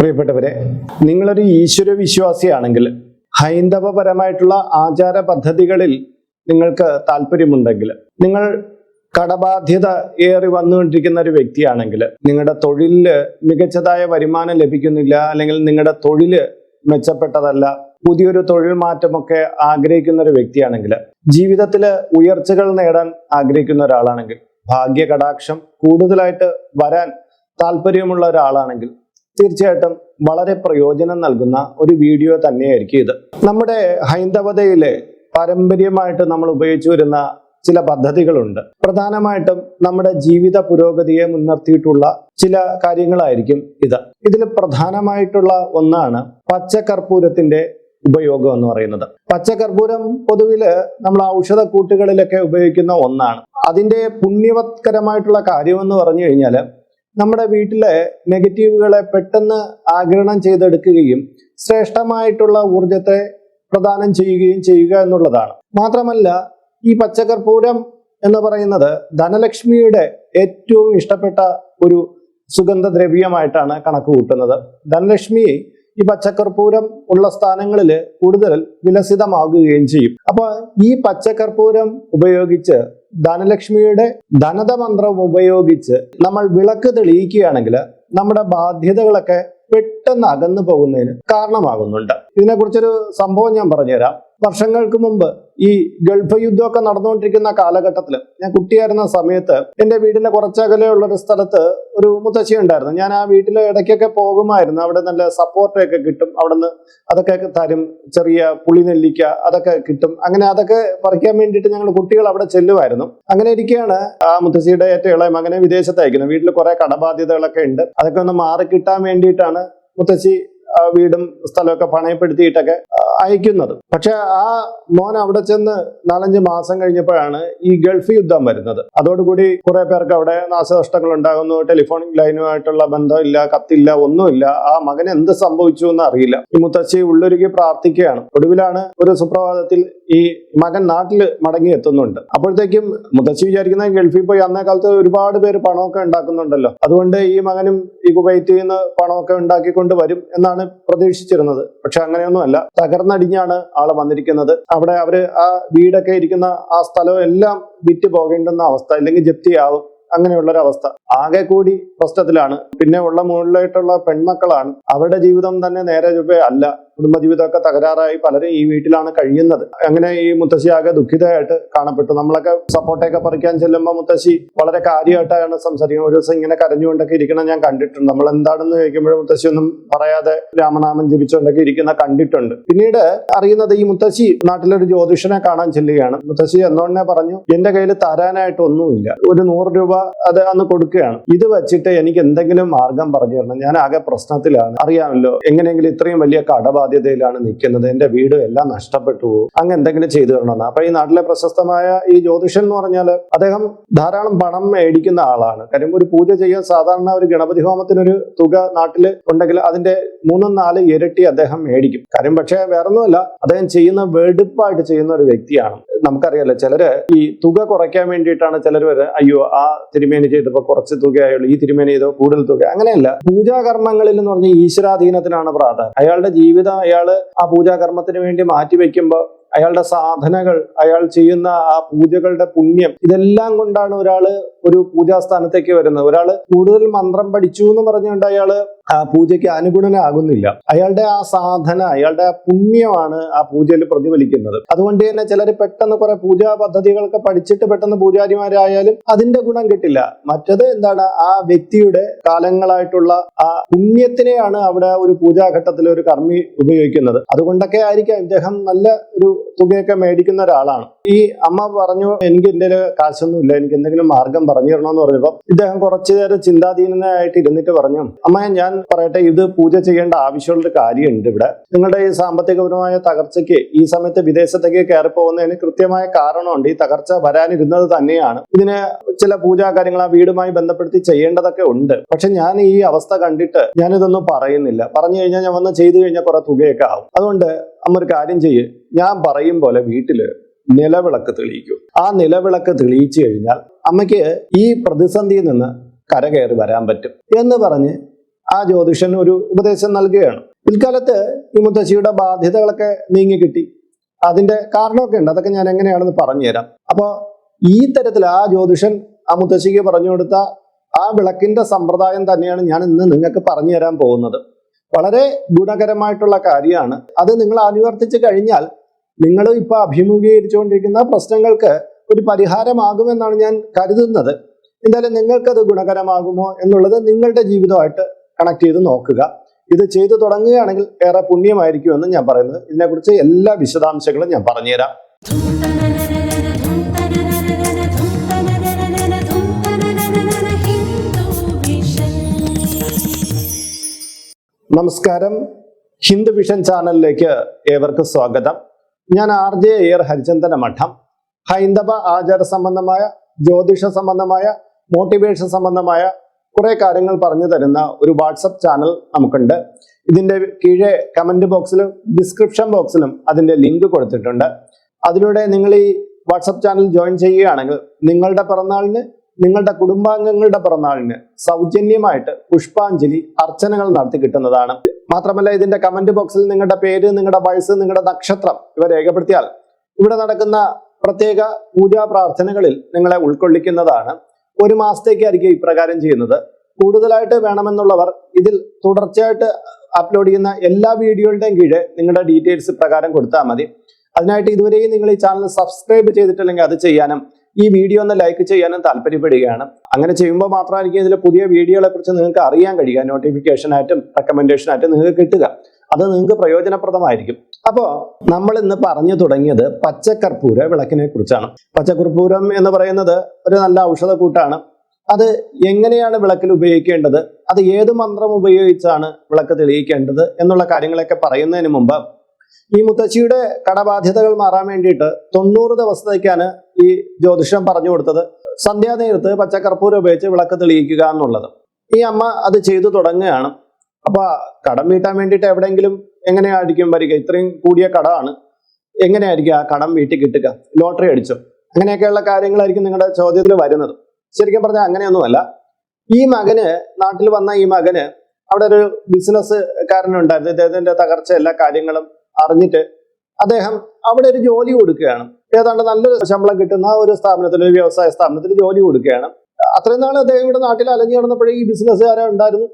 പ്രിയപ്പെട്ടവരെ നിങ്ങളൊരു ഈശ്വര വിശ്വാസിയാണെങ്കിൽ ഹൈന്ദവപരമായിട്ടുള്ള ആചാര പദ്ധതികളിൽ നിങ്ങൾക്ക് താല്പര്യമുണ്ടെങ്കിൽ നിങ്ങൾ കടബാധ്യത ഏറി വന്നുകൊണ്ടിരിക്കുന്ന ഒരു വ്യക്തിയാണെങ്കിൽ നിങ്ങളുടെ തൊഴിലിൽ മികച്ചതായ വരുമാനം ലഭിക്കുന്നില്ല അല്ലെങ്കിൽ നിങ്ങളുടെ തൊഴിൽ മെച്ചപ്പെട്ടതല്ല പുതിയൊരു തൊഴിൽ മാറ്റമൊക്കെ ആഗ്രഹിക്കുന്ന ഒരു വ്യക്തിയാണെങ്കിൽ ജീവിതത്തിൽ ഉയർച്ചകൾ നേടാൻ ആഗ്രഹിക്കുന്ന ഒരാളാണെങ്കിൽ ഭാഗ്യ കടാക്ഷം കൂടുതലായിട്ട് വരാൻ താല്പര്യമുള്ള ഒരാളാണെങ്കിൽ തീർച്ചയായിട്ടും വളരെ പ്രയോജനം നൽകുന്ന ഒരു വീഡിയോ തന്നെയായിരിക്കും ഇത്. നമ്മുടെ ഹൈന്ദവതയിലെ പാരമ്പര്യമായിട്ട് നമ്മൾ ഉപയോഗിച്ചു വരുന്ന ചില പദ്ധതികളുണ്ട്. പ്രധാനമായിട്ടും നമ്മുടെ ജീവിത പുരോഗതിയെ മുൻനിർത്തിയിട്ടുള്ള ചില കാര്യങ്ങളായിരിക്കും ഇത്. ഇതിൽ പ്രധാനമായിട്ടുള്ള ഒന്നാണ് പച്ചക്കർപ്പൂരത്തിന്റെ ഉപയോഗം എന്ന് പറയുന്നത്. പച്ചക്കർപ്പൂരം പൊതുവിൽ നമ്മൾ ഔഷധ കൂട്ടുകളിലൊക്കെ ഉപയോഗിക്കുന്ന ഒന്നാണ്. അതിന്റെ പുണ്യവത്കരമായിട്ടുള്ള കാര്യം എന്ന് പറഞ്ഞു കഴിഞ്ഞാൽ നമ്മുടെ വീട്ടിലെ നെഗറ്റീവുകളെ പെട്ടെന്ന് ആഗിരണം ചെയ്തെടുക്കുകയും ശ്രേഷ്ഠമായിട്ടുള്ള ഊർജത്തെ പ്രദാനം ചെയ്യുകയും ചെയ്യുക എന്നുള്ളതാണ്. മാത്രമല്ല ഈ പച്ചക്കർപ്പൂരം എന്ന് പറയുന്നത് ധനലക്ഷ്മിയുടെ ഏറ്റവും ഇഷ്ടപ്പെട്ട ഒരു സുഗന്ധദ്രവ്യമായിട്ടാണ് കണക്ക് കൂട്ടുന്നത്. ധനലക്ഷ്മി ഈ പച്ചക്കർപ്പൂരം ഉള്ള സ്ഥാനങ്ങളിൽ കൂടുതൽ വിലസിതമാകുകയും ചെയ്യും. അപ്പോൾ ഈ പച്ചക്കർപ്പൂരം ഉപയോഗിച്ച് ധനലക്ഷ്മിയുടെ ധനത മന്ത്രം ഉപയോഗിച്ച് നമ്മൾ വിളക്ക് തെളിയിക്കുകയാണെങ്കിൽ നമ്മുടെ ബാധ്യതകളൊക്കെ പെട്ടെന്ന് അകന്നു പോകുന്നതിന് കാരണമാകുന്നുണ്ട്. ഇതിനെക്കുറിച്ചൊരു സംഭവം ഞാൻ പറഞ്ഞുതരാം. വർഷങ്ങൾക്ക് മുമ്പ് ഈ ഗൾഫ് യുദ്ധമൊക്കെ നടന്നുകൊണ്ടിരിക്കുന്ന കാലഘട്ടത്തിൽ ഞാൻ കുട്ടിയായിരുന്ന സമയത്ത് എന്റെ വീടിന്റെ കുറച്ചകലെയുള്ള ഒരു സ്ഥലത്ത് ഒരു മുത്തശ്ശി ഉണ്ടായിരുന്നു. ഞാൻ ആ വീട്ടിൽ ഇടയ്ക്കൊക്കെ പോകുമായിരുന്നു. അവിടെ നല്ല സപ്പോർട്ടൊക്കെ കിട്ടും. അവിടുന്ന് അതൊക്കെ തരും. ചെറിയ പുളിനെല്ലിക്ക അതൊക്കെ കിട്ടും. അങ്ങനെ അതൊക്കെ പറിക്കാൻ വേണ്ടിയിട്ട് ഞങ്ങൾ കുട്ടികൾ അവിടെ ചെല്ലുമായിരുന്നു. അങ്ങനെ ഇരിക്കുകയാണ് ആ മുത്തശ്ശിയുടെ ഏറ്റവും ഇളയ മകനെ വിദേശത്തയക്കുന്നത് വീട്ടിൽ കുറേ കടബാധ്യതകളൊക്കെ ഉണ്ട്. അതൊക്കെ ഒന്ന് മാറി കിട്ടാൻ വേണ്ടിയിട്ടാണ് മുത്തശ്ശി വീടും സ്ഥലമൊക്കെ പണയപ്പെടുത്തിയിട്ടൊക്കെ അയക്കുന്നത്. പക്ഷെ ആ മോൻ അവിടെ ചെന്ന് നാലഞ്ച് മാസം കഴിഞ്ഞപ്പോഴാണ് ഈ ഗൾഫ് യുദ്ധം വരുന്നത്. അതോടുകൂടി കുറെ പേർക്ക് അവിടെ നാശനഷ്ടങ്ങൾ ഉണ്ടാകുന്നു ടെലിഫോൺ ലൈനുമായിട്ടുള്ള ബന്ധമില്ല കത്തില്ല ഒന്നുമില്ല. ആ മകൻ എന്ത് സംഭവിച്ചു എന്ന് അറിയില്ല ഈ മുത്തശ്ശി ഉള്ളൊരുക്കി പ്രാർത്ഥിക്കുകയാണ്. ഒടുവിലാണ് ഒരു സുപ്രഭാതത്തിൽ ഈ മകൻ നാട്ടിൽ മടങ്ങി എത്തുന്നുണ്ട്. അപ്പോഴത്തേക്കും മുത്തശ്ശി വിചാരിക്കുന്ന ഗൾഫിൽ പോയി അന്നേ കാലത്ത് ഒരുപാട് പേര് പണമൊക്കെ ഉണ്ടാക്കുന്നുണ്ടല്ലോ. അതുകൊണ്ട് ഈ മകനും ഈ കുവൈറ്റിൽ നിന്ന് പണമൊക്കെ ഉണ്ടാക്കിക്കൊണ്ട് വരും എന്നാണ് പ്രതീക്ഷിച്ചിരുന്നത്. പക്ഷെ അങ്ങനെയൊന്നുമല്ല. തകർന്നടിഞ്ഞാണ് ആൾ വന്നിരിക്കുന്നത്. അവിടെ അവർ ആ വീടൊക്കെ ഇരിക്കുന്ന ആ സ്ഥലം എല്ലാം വിറ്റ് പോകേണ്ടുന്ന അവസ്ഥ അല്ലെങ്കിൽ ജപ്തിയാവും. അങ്ങനെയുള്ള ഒരു അവസ്ഥ ആകെ കൂടി പ്രശ്നത്തിലാണ്. പിന്നെ ഉള്ള മുകളിലായിട്ടുള്ള പെൺമക്കളാണ്. അവരുടെ ജീവിതം തന്നെ നേരെ ചൊവ്വേ അല്ല. കുടുംബജീവിതമൊക്കെ തകരാറായി പലരും ഈ വീട്ടിലാണ് കഴിയുന്നത്. അങ്ങനെ ഈ മുത്തശ്ശി ആകെ ദുഃഖിതയായിട്ട് കാണപ്പെട്ടു. നമ്മളൊക്കെ സപ്പോർട്ടൊക്കെ പറിക്കാൻ ചെല്ലുമ്പോൾ മുത്തശ്ശി വളരെ കാര്യമായിട്ടാണ് സംസാരിക്കുന്നത്. ഒരു ദിവസം ഇങ്ങനെ കരഞ്ഞുകൊണ്ടൊക്കെ ഇരിക്കണം ഞാൻ കണ്ടിട്ടുണ്ട്. നമ്മൾ എന്താണെന്ന് ചോദിക്കുമ്പോഴും മുത്തശ്ശി ഒന്നും പറയാതെ രാമനാമം ജപിച്ചുകൊണ്ടൊക്കെ ഇരിക്കുന്ന കണ്ടിട്ടുണ്ട്. പിന്നീട് അറിയുന്നത് ഈ മുത്തശ്ശി നാട്ടിലൊരു ജ്യോതിഷനെ കാണാൻ ചെല്ലുകയാണ്. മുത്തശ്ശി എന്നോടനെ പറഞ്ഞു എന്റെ കയ്യിൽ തരാനായിട്ട് ഒന്നുമില്ല. ഒരു നൂറ് രൂപ അത് അന്ന് കൊടുക്കുകയാണ്. ഇത് വെച്ചിട്ട് എനിക്ക് എന്തെങ്കിലും മാർഗം പറഞ്ഞു തരണം. ഞാൻ ആകെ പ്രശ്നത്തിലാണ്. അറിയാമല്ലോ എങ്ങനെയെങ്കിലും ഇത്രയും വലിയ കടബാധ്യതയിലാണ് നിൽക്കുന്നത്. എന്റെ വീട് എല്ലാം നഷ്ടപ്പെട്ടു. പോകും അങ്ങ് എന്തെങ്കിലും ചെയ്തു തരണമെന്ന്. അപ്പൊ ഈ നാട്ടിലെ പ്രശസ്തമായ ഈ ജ്യോതിഷൻ എന്ന് പറഞ്ഞാൽ അദ്ദേഹം ധാരാളം പണം മേടിക്കുന്ന ആളാണ്. കാര്യം ഒരു പൂജ ചെയ്യാൻ സാധാരണ ഒരു ഗണപതി ഹോമത്തിനൊരു തുക നാട്ടിൽ ഉണ്ടെങ്കിൽ അതിന്റെ മൂന്നും നാല് ഇരട്ടി അദ്ദേഹം മേടിക്കും. കാര്യം പക്ഷേ വേറൊന്നുമല്ല അദ്ദേഹം ചെയ്യുന്ന വെടുപ്പായിട്ട് ചെയ്യുന്ന ഒരു വ്യക്തിയാണ്. നമുക്കറിയാലോ ചിലര് ഈ തുക കുറയ്ക്കാൻ വേണ്ടിയിട്ടാണ് ചിലർ വരെ അയ്യോ ആ തിരുമേനി ചെയ്തപ്പോ കുറച്ച് തുകയായുള്ളൂ ഈ തിരുമേനി ചെയ്തോ കൂടുതൽ തുക. അങ്ങനെയല്ല പൂജാകർമ്മങ്ങളിൽ എന്ന് പറഞ്ഞ ഈശ്വരാധീനത്തിനാണ് പ്രാധാന്യം. അയാളുടെ ജീവിതം അയാൾ ആ പൂജാകർമ്മത്തിന് വേണ്ടി മാറ്റി വെക്കുമ്പോൾ അയാളുടെ സാധനകൾ അയാൾ ചെയ്യുന്ന ആ പൂജകളുടെ പുണ്യം ഇതെല്ലാം കൊണ്ടാണ് ഒരാൾ ഒരു പൂജാസ്ഥാനത്തേക്ക് വരുന്നത്. ഒരാൾ കൂടുതൽ മന്ത്രം പഠിച്ചു എന്ന് പറഞ്ഞുകൊണ്ട് അയാൾ ആ പൂജയ്ക്ക് അനുഗുണനാകുന്നില്ല. അയാളുടെ ആ സാധന അയാളുടെ ആ പുണ്യമാണ് ആ പൂജയിൽ പ്രതിഫലിക്കുന്നത്. അതുകൊണ്ട് തന്നെ ചിലർ പെട്ടെന്ന് കുറെ പൂജാ പദ്ധതികളൊക്കെ പഠിച്ചിട്ട് പെട്ടെന്ന് പൂജാരിമാരായാലും അതിന്റെ ഗുണം കിട്ടില്ല. മറ്റത് എന്താണ്? ആ വ്യക്തിയുടെ കാലങ്ങളായിട്ടുള്ള ആ പുണ്യത്തിനെയാണ് അവിടെ ഒരു പൂജാഘട്ടത്തിൽ ഒരു കർമ്മി ഉപയോഗിക്കുന്നത്. അതുകൊണ്ടൊക്കെ ആയിരിക്കാം ഇദ്ദേഹം നല്ല ഒരു തുകയൊക്കെ മേടിക്കുന്ന ഒരാളാണ്. ഈ അമ്മ പറഞ്ഞു എനിക്ക് എന്റെ കാശൊന്നും ഇല്ല എനിക്ക് എന്തെങ്കിലും മാർഗം പറഞ്ഞു തരണമെന്ന് പറഞ്ഞപ്പോൾ ഇദ്ദേഹം കുറച്ചു നേരം ചിന്താധീനനായിട്ട് ഇരുന്നിട്ട് പറഞ്ഞു അമ്മ ഞാൻ പറയട്ടെ ഇത് പൂജ ചെയ്യേണ്ട ആവശ്യമുള്ളൊരു കാര്യമുണ്ട് ഇവിടെ. നിങ്ങളുടെ ഈ സാമ്പത്തികപരമായ തകർച്ചയ്ക്ക് ഈ സമയത്ത് വിദേശത്തേക്ക് കയറി പോകുന്നതിന് കൃത്യമായ കാരണമുണ്ട്. ഈ തകർച്ച വരാനിരുന്നത് തന്നെയാണ്. ഇതിന് ചില പൂജാ കാര്യങ്ങൾ ആ വീടുമായി ബന്ധപ്പെടുത്തി ചെയ്യേണ്ടതൊക്കെ ഉണ്ട്. പക്ഷെ ഞാൻ ഈ അവസ്ഥ കണ്ടിട്ട് ഞാനിതൊന്നും പറയുന്നില്ല. പറഞ്ഞു കഴിഞ്ഞാൽ ഞാൻ വന്ന് ചെയ്തു കഴിഞ്ഞാൽ കുറെ തുകയൊക്കെ ആവും. അതുകൊണ്ട് അമ്മ ഒരു കാര്യം ചെയ്യ്. ഞാൻ പറയും പോലെ വീട്ടിൽ നിലവിളക്ക് തെളിയിക്കും. ആ നിലവിളക്ക് തെളിയിച്ചു കഴിഞ്ഞാൽ അമ്മയ്ക്ക് ഈ പ്രതിസന്ധിയിൽ നിന്ന് കരകയറി വരാൻ പറ്റും എന്ന് പറഞ്ഞ് ആ ജ്യോതിഷൻ ഒരു ഉപദേശം നൽകുകയാണ്. പിൽക്കാലത്ത് ഈ മുത്തശ്ശിയുടെ ബാധ്യതകളൊക്കെ നീങ്ങി കിട്ടി. അതിന്റെ കാരണമൊക്കെ ഉണ്ട്. അതൊക്കെ ഞാൻ എങ്ങനെയാണെന്ന് പറഞ്ഞു തരാം. അപ്പോൾ ഈ തരത്തിൽ ആ ജ്യോതിഷൻ ആ മുത്തശ്ശിക്ക് പറഞ്ഞു കൊടുത്ത ആ വിളക്കിന്റെ സമ്പ്രദായം തന്നെയാണ് ഞാൻ ഇന്ന് നിങ്ങൾക്ക് പറഞ്ഞു തരാൻ പോകുന്നത്. വളരെ ഗുണകരമായിട്ടുള്ള കാര്യമാണ്. അത് നിങ്ങൾ അനുവർത്തിച്ച് കഴിഞ്ഞാൽ നിങ്ങൾ ഇപ്പൊ അഭിമുഖീകരിച്ചുകൊണ്ടിരിക്കുന്ന പ്രശ്നങ്ങൾക്ക് ഒരു പരിഹാരമാകുമെന്നാണ് ഞാൻ കരുതുന്നത്. എന്തായാലും നിങ്ങൾക്കത് ഗുണകരമാകുമോ എന്നുള്ളത് നിങ്ങളുടെ ജീവിതമായിട്ട് കണക്ട് ചെയ്ത് നോക്കുക. ഇത് ചെയ്തു തുടങ്ങുകയാണെങ്കിൽ ഏറെ പുണ്യമായിരിക്കുമെന്ന് ഞാൻ പറയുന്നത്. ഇതിനെക്കുറിച്ച് എല്ലാ വിശദാംശങ്ങളും ഞാൻ പറഞ്ഞുതരാം. നമസ്കാരം. ഹിന്ദു വിഷൻ ചാനലിലേക്ക് ഏവർക്കും സ്വാഗതം. ഞാൻ ആർ ജെ എയർ ഹരിചന്ദന മഠം. ഹൈന്ദവ ആചാര സംബന്ധമായ ജ്യോതിഷ സംബന്ധമായ മോട്ടിവേഷൻ സംബന്ധമായ കുറേ കാര്യങ്ങൾ പറഞ്ഞു തരുന്ന ഒരു വാട്സപ്പ് ചാനൽ നമുക്കുണ്ട്. ഇതിന്റെ കീഴെ കമന്റ് ബോക്സിലും ഡിസ്ക്രിപ്ഷൻ ബോക്സിലും അതിന്റെ ലിങ്ക് കൊടുത്തിട്ടുണ്ട്. അതിലൂടെ നിങ്ങൾ ഈ വാട്സപ്പ് ചാനൽ ജോയിൻ ചെയ്യുകയാണെങ്കിൽ നിങ്ങളുടെ പിറന്നാളിന് നിങ്ങളുടെ കുടുംബാംഗങ്ങളുടെ പിറന്നാളിന് സൗജന്യമായിട്ട് പുഷ്പാഞ്ജലി അർച്ചനകൾ നടത്തി കിട്ടുന്നതാണ്. മാത്രമല്ല ഇതിന്റെ കമന്റ് ബോക്സിൽ നിങ്ങളുടെ പേര് നിങ്ങളുടെ വയസ്സ് നിങ്ങളുടെ നക്ഷത്രം ഇവ രേഖപ്പെടുത്തിയാൽ ഇവിടെ നടക്കുന്ന പ്രത്യേക പൂജാ പ്രാർത്ഥനകളിൽ നിങ്ങളെ ഉൾക്കൊള്ളിക്കുന്നതാണ്. ഒരു മാസത്തേക്കായിരിക്കും ഇപ്രകാരം ചെയ്യുന്നത്. കൂടുതലായിട്ട് വേണമെന്നുള്ളവർ ഇതിൽ തുടർച്ചയായിട്ട് അപ്ലോഡ് ചെയ്യുന്ന എല്ലാ വീഡിയോകളുടെയും കീഴെ നിങ്ങളുടെ ഡീറ്റെയിൽസ് പ്രകാരം കൊടുത്താൽ മതി. അതിനായിട്ട് ഇതുവരെയും നിങ്ങൾ ഈ ചാനൽ സബ്സ്ക്രൈബ് ചെയ്തിട്ടില്ലെങ്കിൽ അത് ചെയ്യാനും ഈ വീഡിയോ ഒന്ന് ലൈക്ക് ചെയ്യാനും താല്പര്യപ്പെടുകയാണ്. അങ്ങനെ ചെയ്യുമ്പോൾ മാത്രമായിരിക്കും ഇതിലെ പുതിയ വീഡിയോകളെ കുറിച്ച് നിങ്ങൾക്ക് അറിയാൻ കഴിയുക. റെക്കമെൻഡേഷൻ ആയിട്ടും നിങ്ങൾക്ക് കിട്ടുക. അത് നിങ്ങൾക്ക് പ്രയോജനപ്രദമായിരിക്കും. അപ്പോൾ നമ്മൾ ഇന്ന് പറഞ്ഞു തുടങ്ങിയത് പച്ചക്കർപ്പൂര വിളക്കിനെ കുറിച്ചാണ്. പച്ചക്കർപ്പൂരം എന്ന് പറയുന്നത് ഒരു നല്ല ഔഷധ കൂട്ടാണ് അത് എങ്ങനെയാണ് വിളക്കിൽ ഉപയോഗിക്കേണ്ടത്? അത് ഏത് മന്ത്രം ഉപയോഗിച്ചാണ് വിളക്ക് തെളിയിക്കേണ്ടത്? എന്നുള്ള കാര്യങ്ങളൊക്കെ പറയുന്നതിന് മുമ്പ് ഈ മുത്തശ്ശിയുടെ കടബാധ്യതകൾ മാറാൻ വേണ്ടിയിട്ട് തൊണ്ണൂറ് ദിവസത്തേക്കാണ് ഈ ജ്യോതിഷം പറഞ്ഞു കൊടുത്തത്. സന്ധ്യാനേരത്ത് പച്ചക്കർപ്പൂരം ഉപയോഗിച്ച് വിളക്ക് തെളിയിക്കുക എന്നുള്ളത്. ഈ അമ്മ അത് ചെയ്തു തുടങ്ങുകയാണ്. അപ്പൊ കടം വീട്ടാൻ വേണ്ടിയിട്ട് എവിടെയെങ്കിലും എങ്ങനെയായിരിക്കും വരിക? ഇത്രയും കൂടിയ കടമാണ്. എങ്ങനെയായിരിക്കും ആ കടം വീട്ടിൽ കിട്ടുക? ലോട്ടറി അടിച്ചോ? അങ്ങനെയൊക്കെയുള്ള കാര്യങ്ങളായിരിക്കും നിങ്ങളുടെ ചോദ്യത്തിൽ വരുന്നത്. ശരിക്കും പറഞ്ഞാൽ അങ്ങനെയൊന്നുമല്ല. ഈ മകന് നാട്ടിൽ വന്ന ഈ മകന് അവിടെ ഒരു ബിസിനസ് കാരനുണ്ടായിരുന്നു ഇദ്ദേഹത്തിന്റെ തകർച്ച എല്ലാ കാര്യങ്ങളും അറിഞ്ഞിട്ട് അദ്ദേഹം അവിടെ ഒരു ജോലി കൊടുക്കുകയാണ്. ഏതാണ്ട് നല്ലൊരു ശമ്പളം കിട്ടുന്ന ഒരു സ്ഥാപനത്തിൽ ഒരു വ്യവസായ സ്ഥാപനത്തിൽ ജോലി കൊടുക്കുകയാണ്. അത്രയും നാൾ അദ്ദേഹം ഇവിടെ നാട്ടിൽ അലഞ്ഞു കിടന്നപ്പോഴേ ഈ ബിസിനസ്സുകാരെ ഉണ്ടായിരുന്നു.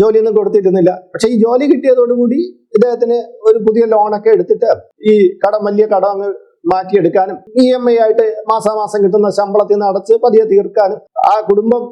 ജോലിയൊന്നും കൊടുത്തിരുന്നില്ല. പക്ഷെ ഈ ജോലി കിട്ടിയതോടുകൂടി ഇദ്ദേഹത്തിന് ഒരു പുതിയ ലോണൊക്കെ എടുത്തിട്ട് ഈ കടം വലിയ കടം അങ്ങ് മാറ്റിയെടുക്കാനും ഇ എം ഐ ആയിട്ട് മാസാമാസം കിട്ടുന്ന ശമ്പളത്തിൽ നിന്ന് അടച്ച് പതിയെ തീർക്കാനും ആ കുടുംബം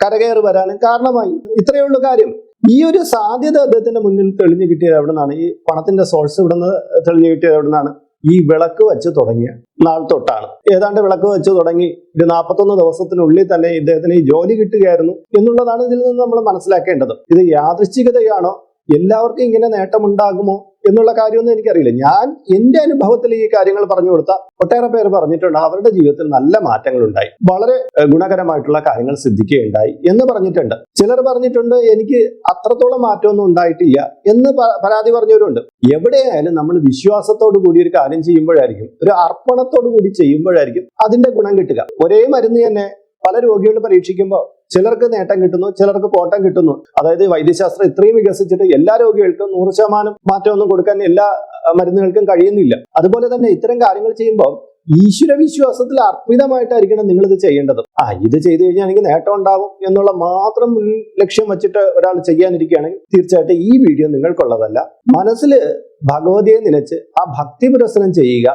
കരകയറി വരാനും കാരണമായി. ഇത്രയേ ഉള്ളൂ കാര്യം. ഈ ഒരു സാധ്യത അദ്ദേഹത്തിന്റെ മുന്നിൽ തെളിഞ്ഞു കിട്ടിയത് എവിടെ നിന്നാണ് ഈ പണത്തിന്റെ സോഴ്സ് ഇവിടെ നിന്ന് തെളിഞ്ഞു കിട്ടിയത് എവിടെ നിന്നാണ് ഈ വിളക്ക് വെച്ച് തുടങ്ങിയ നാൾ തൊട്ടാണ്. ഏതാണ്ട് വിളക്ക് വെച്ച് തുടങ്ങി ഒരു നാൽപ്പത്തൊന്ന് ദിവസത്തിനുള്ളിൽ തന്നെ ഇദ്ദേഹത്തിന് ഈ ജോലി കിട്ടുകയായിരുന്നു എന്നുള്ളതാണ് ഇതിൽ നിന്ന് നമ്മൾ മനസ്സിലാക്കേണ്ടത്. ഇത് യാദൃശ്ചികതയാണോ എല്ലാവർക്കും ഇങ്ങനെ നേട്ടമുണ്ടാകുമോ എന്നുള്ള കാര്യമൊന്നും എനിക്കറിയില്ല. ഞാൻ എന്റെ അനുഭവത്തിൽ ഈ കാര്യങ്ങൾ പറഞ്ഞു കൊടുത്ത ഒട്ടേറെ പേര് പറഞ്ഞിട്ടുണ്ട്. അവരുടെ ജീവിതത്തിൽ നല്ല മാറ്റങ്ങൾ ഉണ്ടായി വളരെ ഗുണകരമായിട്ടുള്ള കാര്യങ്ങൾ സിദ്ധിക്കുകയുണ്ടായി എന്ന് പറഞ്ഞിട്ടുണ്ട്. ചിലർ പറഞ്ഞിട്ടുണ്ട് എനിക്ക് അത്രത്തോളം മാറ്റമൊന്നും ഉണ്ടായിട്ടില്ല എന്ന് പരാതി പറഞ്ഞവരുണ്ട്. എവിടെയായാലും നമ്മൾ വിശ്വാസത്തോടു കൂടി ഒരു കാര്യം ചെയ്യുമ്പോഴായിരിക്കും ഒരു അർപ്പണത്തോടു കൂടി ചെയ്യുമ്പോഴായിരിക്കും അതിന്റെ ഗുണം കിട്ടുക. ഒരേ മരുന്ന് തന്നെ പല രോഗികൾ പരീക്ഷിക്കുമ്പോൾ ചിലർക്ക് നേട്ടം കിട്ടുന്നു ചിലർക്ക് കോട്ടം കിട്ടുന്നു. അതായത് വൈദ്യശാസ്ത്രം ഇത്രയും വികസിച്ചിട്ട് എല്ലാ രോഗികൾക്കും നൂറ് ശതമാനം മാറ്റമൊന്നും കൊടുക്കാൻ എല്ലാ മരുന്നുകൾക്കും കഴിയുന്നില്ല. അതുപോലെ തന്നെ ഇത്തരം കാര്യങ്ങൾ ചെയ്യുമ്പോൾ ഈശ്വര വിശ്വാസത്തിൽ അർപ്പിതമായിട്ടായിരിക്കണം നിങ്ങൾ ഇത് ചെയ്യേണ്ടത്. ആ ഇത് ചെയ്തു കഴിഞ്ഞാൽ എനിക്ക് നേട്ടം ഉണ്ടാവും എന്നുള്ള മാത്രം ലക്ഷ്യം വെച്ചിട്ട് ഒരാൾ ചെയ്യാനിരിക്കുകയാണെങ്കിൽ തീർച്ചയായിട്ടും ഈ വീഡിയോ നിങ്ങൾക്കുള്ളതല്ല. മനസ്സിൽ ഭഗവതിയെ നിലച്ച് ആ ഭക്തി പുരസ്സരം ചെയ്യുക.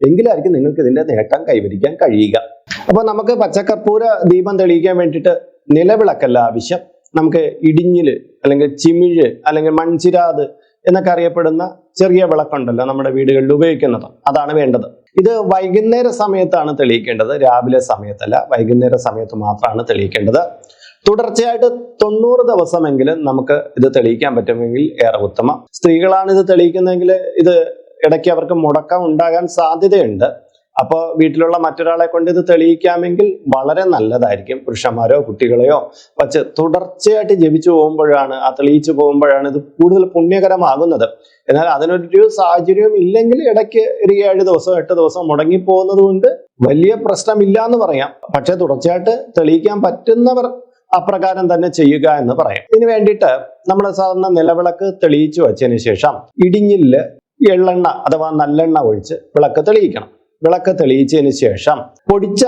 എങ്കിലായിരിക്കും നിങ്ങൾക്ക് ഇതിന്റെ നേട്ടം കൈവരിക്കാൻ കഴിയുക. അപ്പൊ നമുക്ക് പച്ചക്കർപ്പൂര ദീപം തെളിയിക്കാൻ വേണ്ടിയിട്ട് നിലവിളക്കല്ല ആവശ്യം. നമുക്ക് ഇടിഞ്ഞിൽ അല്ലെങ്കിൽ ചിമിഴ് അല്ലെങ്കിൽ മൺചിരാത് എന്നൊക്കെ അറിയപ്പെടുന്ന ചെറിയ വിളക്കുണ്ടല്ലോ നമ്മുടെ വീടുകളിൽ ഉപയോഗിക്കുന്നത്. അതാണ് വേണ്ടത്. ഇത് വൈകുന്നേര സമയത്താണ് തെളിയിക്കേണ്ടത്. രാവിലെ സമയത്തല്ല വൈകുന്നേര സമയത്ത് മാത്രമാണ് തെളിയിക്കേണ്ടത്. തുടർച്ചയായിട്ട് തൊണ്ണൂറ് ദിവസമെങ്കിലും നമുക്ക് ഇത് തെളിയിക്കാൻ പറ്റുമെങ്കിൽ ഏറെ ഉത്തമം. സ്ത്രീകളാണ് ഇത് തെളിയിക്കുന്നതെങ്കിൽ ഇത് ഇടയ്ക്ക് അവർക്ക് മുടക്കം ഉണ്ടാകാൻ സാധ്യതയുണ്ട്. അപ്പോൾ വീട്ടിലുള്ള മറ്റൊരാളെ കൊണ്ട് ഇത് തെളിയിക്കാമെങ്കിൽ വളരെ നല്ലതായിരിക്കും പുരുഷന്മാരോ കുട്ടികളെയോ. വച്ച് തുടർച്ചയായിട്ട് ജപിച്ചു പോകുമ്പോഴാണ് ആ തെളിയിച്ചു പോകുമ്പോഴാണ് ഇത് കൂടുതൽ പുണ്യകരമാകുന്നത്. എന്നാൽ അതിനൊരു സാഹചര്യവും ഇല്ലെങ്കിൽ ഇടയ്ക്ക് ഒരു ഏഴ് ദിവസം എട്ട് ദിവസം മുടങ്ങിപ്പോകുന്നത് കൊണ്ട് വലിയ പ്രശ്നമില്ല എന്ന് പറയാം. പക്ഷെ തുടർച്ചയായിട്ട് തെളിയിക്കാൻ പറ്റുന്നവർ അപ്രകാരം തന്നെ ചെയ്യുക എന്ന് പറയാം. ഇതിനു വേണ്ടിയിട്ട് നമ്മൾ സാധാരണ നിലവിളക്ക് തെളിയിച്ചു വെച്ചതിന് ശേഷം ഇടിഞ്ഞിൽ എള്ളെണ്ണ അഥവാ നല്ലെണ്ണ ഒഴിച്ച് വിളക്ക് തെളിയിക്കണം. വിളക്ക് തെളിയിച്ചതിന് ശേഷം പൊടിച്ച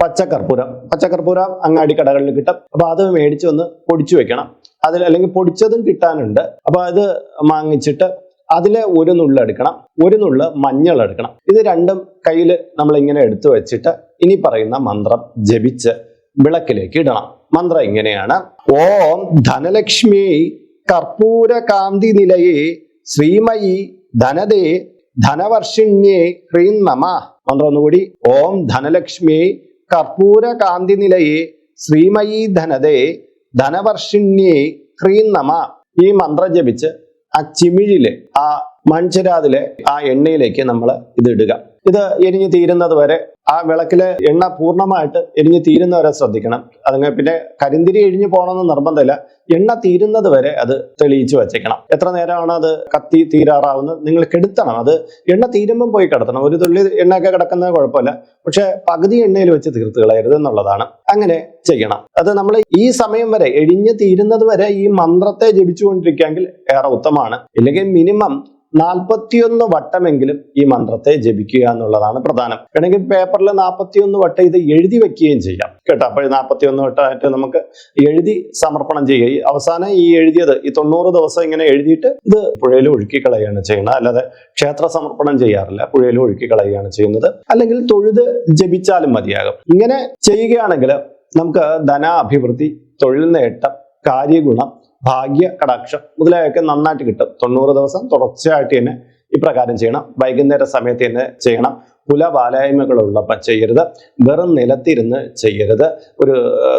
പച്ചക്കർപ്പൂരം പച്ചക്കർപ്പൂരം അങ്ങാടി കടകളിൽ കിട്ടും. അപ്പൊ അത് മേടിച്ച് ഒന്ന് പൊടിച്ചു വെക്കണം. അതിൽ അല്ലെങ്കിൽ പൊടിച്ചതും കിട്ടാനുണ്ട്. അപ്പൊ അത് വാങ്ങിച്ചിട്ട് അതിലെ ഒരു നുള്ള് എടുക്കണം. ഒരു നുള്ള് മഞ്ഞൾ എടുക്കണം. ഇത് രണ്ടും കയ്യിൽ നമ്മൾ ഇങ്ങനെ എടുത്തു വെച്ചിട്ട് ഇനി പറയുന്ന മന്ത്രം ജപിച്ച് വിളക്കിലേക്ക് ഇടണം. മന്ത്രം ഇങ്ങനെയാണ്. ഓം ധനലക്ഷ്മി കർപ്പൂര കാന്തി നിലയെ ശ്രീമയി ധനദേ ധനവർഷിണ്യേ ഹ്രീം നമ. മന്ത്രം ഒന്നുകൂടി ഓം ധനലക്ഷ്മി കർപ്പൂര കാന്തി നിലയെ ശ്രീമയി ധനദേ ധനവർഷിണ്യേ ഹ്രീം നമ. ഈ മന്ത്രം ജപിച്ച് ആ ചിമിഴിൽ ആ മൺചിരാതിലെ ആ എണ്ണയിലേക്ക് നമ്മൾ ഇത് ഇടുക. ഇത് എരിഞ്ഞു തീരുന്നത് വരെ ആ വിളക്കിലെ എണ്ണ പൂർണമായിട്ട് എരിഞ്ഞു തീരുന്നവരെ ശ്രദ്ധിക്കണം. അതങ്ങ് പിന്നെ കരിന്തിരി എഴിഞ്ഞു പോകണമെന്ന് നിർബന്ധമില്ല. എണ്ണ തീരുന്നത് വരെ അത് തെളിയിച്ചു വെച്ചേക്കണം. എത്ര നേരമാണ് അത് കത്തി തീരാറാവുന്നത്? നിങ്ങൾ കെടുത്തണം. അത് എണ്ണ തീരുമ്പം പോയി കിടത്തണം. ഒരു തുള്ളി എണ്ണയൊക്കെ കിടക്കുന്നത് കുഴപ്പമില്ല. പക്ഷെ പകുതി എണ്ണയിൽ വെച്ച് തീർത്ത് കളയരുത് എന്നുള്ളതാണ്. അങ്ങനെ ചെയ്യണം. അത് നമ്മൾ ഈ സമയം വരെ എഴിഞ്ഞ് തീരുന്നത് വരെ ഈ മന്ത്രത്തെ ജപിച്ചുകൊണ്ടിരിക്കുകയെങ്കിൽ ഏറെ ഉത്തമമാണ്. ഇല്ലെങ്കിൽ മിനിമം നാൽപ്പത്തിയൊന്ന് വട്ടമെങ്കിലും ഈ മന്ത്രത്തെ ജപിക്കുക എന്നുള്ളതാണ് പ്രധാനം. വേണമെങ്കിൽ പേപ്പറിൽ നാൽപ്പത്തിയൊന്ന് വട്ടം ഇത് എഴുതി വെക്കുകയും ചെയ്യാം. കേട്ടോ? അപ്പോൾ നാൽപ്പത്തിയൊന്ന് വട്ടമായിട്ട് നമുക്ക് എഴുതി സമർപ്പണം ചെയ്യുക. അവസാനം ഈ എഴുതിയത് ഈ തൊണ്ണൂറ് ദിവസം ഇങ്ങനെ എഴുതിയിട്ട് ഇത് പുഴയിൽ ഒഴുക്കി കളയുകയാണ് ചെയ്യുന്നത്. അല്ലാതെ ക്ഷേത്ര സമർപ്പണം ചെയ്യാറില്ല. പുഴയിൽ ഒഴുക്കി കളയുകയാണ് ചെയ്യുന്നത്. അല്ലെങ്കിൽ തൊഴുത് ജപിച്ചാലും മതിയാകും. ഇങ്ങനെ ചെയ്യുകയാണെങ്കിൽ നമുക്ക് ധനാഭിവൃദ്ധി തൊഴിൽ നേട്ടം കാര്യഗുണം ഭാഗ്യ കടാക്ഷം മുതലായൊക്കെ നന്നായിട്ട് കിട്ടും. തൊണ്ണൂറ് ദിവസം തുടർച്ചയായിട്ട് തന്നെ ഇപ്രകാരം ചെയ്യണം. വൈകുന്നേര സമയത്ത് തന്നെ ചെയ്യണം. കുല വാലായ്മകളുള്ളപ്പോൾ ചെയ്യരുത്. വെറും നിലത്തിരുന്ന് ചെയ്യരുത്. ഒരു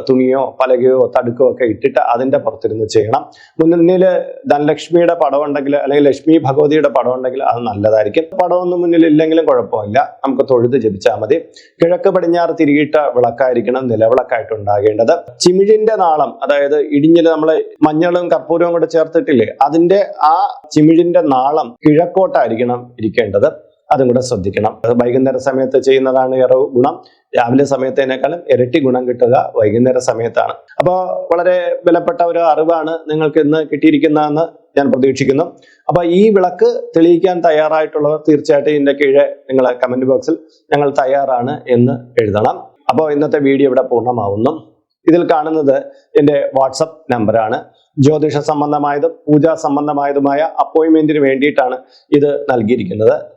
തുണിയോ പലകയോ തടുക്കോ ഒക്കെ ഇട്ടിട്ട് അതിന്റെ പുറത്തിരുന്ന് ചെയ്യണം. മുന്നിൽ ധനലക്ഷ്മിയുടെ പടം ഉണ്ടെങ്കിൽ അല്ലെങ്കിൽ ലക്ഷ്മി ഭഗവതിയുടെ പടം ഉണ്ടെങ്കിൽ അത് നല്ലതായിരിക്കും. പടമൊന്നും മുന്നിൽ ഇല്ലെങ്കിലും കുഴപ്പമില്ല. നമുക്ക് തൊഴുത് ജപിച്ചാൽ മതി. കിഴക്ക് പടിഞ്ഞാറ് തിരിയിട്ട വിളക്കായിരിക്കണം നിലവിളക്കായിട്ട് ഉണ്ടാകേണ്ടത്. ചിമിഴിന്റെ നാളം അതായത് ഇടിഞ്ഞിൽ നമ്മൾ മഞ്ഞളും കർപ്പൂരവും കൂടെ ചേർത്തിട്ടില്ലേ അതിന്റെ ആ ചിമിഴിന്റെ നാളം കിഴക്കോട്ടായിരിക്കണം ഇരിക്കേണ്ടത്. അതും കൂടെ ശ്രദ്ധിക്കണം. വൈകുന്നേര സമയത്ത് ചെയ്യുന്നതാണ് ഏറെ ഗുണം. രാവിലെ സമയത്തേനേക്കാളും ഇരട്ടി ഗുണം കിട്ടുക വൈകുന്നേര സമയത്താണ്. അപ്പോൾ വളരെ വിലപ്പെട്ട ഒരു അറിവാണ് നിങ്ങൾക്ക് ഇന്ന് കിട്ടിയിരിക്കുന്നതെന്ന് ഞാൻ പ്രതീക്ഷിക്കുന്നു. അപ്പൊ ഈ വിളക്ക് തെളിയിക്കാൻ തയ്യാറായിട്ടുള്ളവർ തീർച്ചയായിട്ടും ഇതിന്റെ കീഴെ നിങ്ങൾ കമന്റ് ബോക്സിൽ ഞങ്ങൾ തയ്യാറാണ് എന്ന് എഴുതണം. അപ്പോൾ ഇന്നത്തെ വീഡിയോ ഇവിടെ പൂർണമാവുന്നു. ഇതിൽ കാണുന്നത് എന്റെ വാട്സപ്പ് നമ്പറാണ്. ജ്യോതിഷ സംബന്ധമായതും പൂജാ സംബന്ധമായതുമായ അപ്പോയിൻമെന്റിന് വേണ്ടിയിട്ടാണ് ഇത് നൽകിയിരിക്കുന്നത്.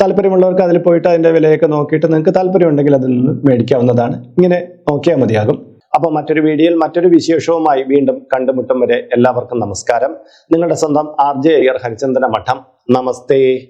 താല്പര്യമുള്ളവർക്ക് അതിൽ പോയിട്ട് അതിന്റെ വിലയൊക്കെ നോക്കിയിട്ട് നിങ്ങൾക്ക് താല്പര്യമുണ്ടെങ്കിൽ അതിൽ നിന്ന് മേടിക്കാവുന്നതാണ്. ഇങ്ങനെ നോക്കിയാൽ മതിയാകും. അപ്പോൾ മറ്റൊരു വീഡിയോയിൽ മറ്റൊരു വിശേഷവുമായി വീണ്ടും കണ്ടുമുട്ടും വരെ എല്ലാവർക്കും നമസ്കാരം. നിങ്ങളുടെ സ്വന്തം ആർ ജെ അയ്യർ ഹരിചന്ദന മഠം. നമസ്തേ.